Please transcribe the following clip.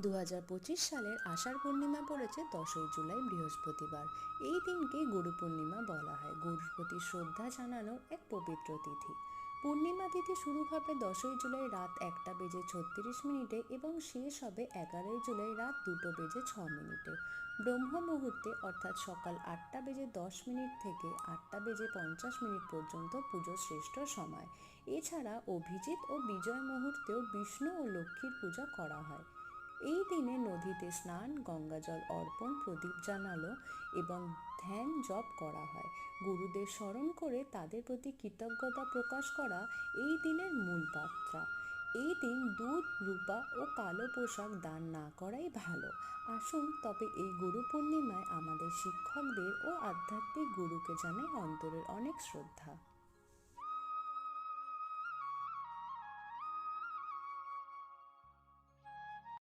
দু হাজার পঁচিশ সালের আষাঢ় পূর্ণিমা পড়েছে দশই জুলাই বৃহস্পতিবার। এই দিনকে গুরু পূর্ণিমা বলা হয়। গুরুর প্রতি শ্রদ্ধা জানানোর এক পবিত্র তিথি। পূর্ণিমা তিথি শুরু হবে দশই জুলাই রাত একটা বেজে ছত্রিশ মিনিটে এবং শেষ হবে এগারোই জুলাই রাত দুটো বেজে ছ মিনিটে। ব্রহ্ম মুহূর্তে অর্থাৎ সকাল আটটা বেজে দশ মিনিট থেকে আটটা বেজে পঞ্চাশ মিনিট পর্যন্ত পুজো শ্রেষ্ঠ সময়। এছাড়া অভিজিৎ ও বিজয় মুহূর্তেও বিষ্ণু ও লক্ষ্মীর পূজা করা হয়। এই দিনে নদীতে স্নান গঙ্গাজল অর্পণ, প্রদীপ জানালো এবং ধ্যান জপ করা হয়। গুরুদের স্মরণ করে তাদের প্রতি কৃতজ্ঞতা প্রকাশ করা এই দিনের মূল বার্তা এই দিন দুধ, রূপা ও কালো পোশাক দান না করাই ভালো। আসুন তবে এই গুরু পূর্ণিমায় আমাদের শিক্ষকদের ও আধ্যাত্মিক গুরুকে জানাই অন্তরের অনেক শ্রদ্ধা।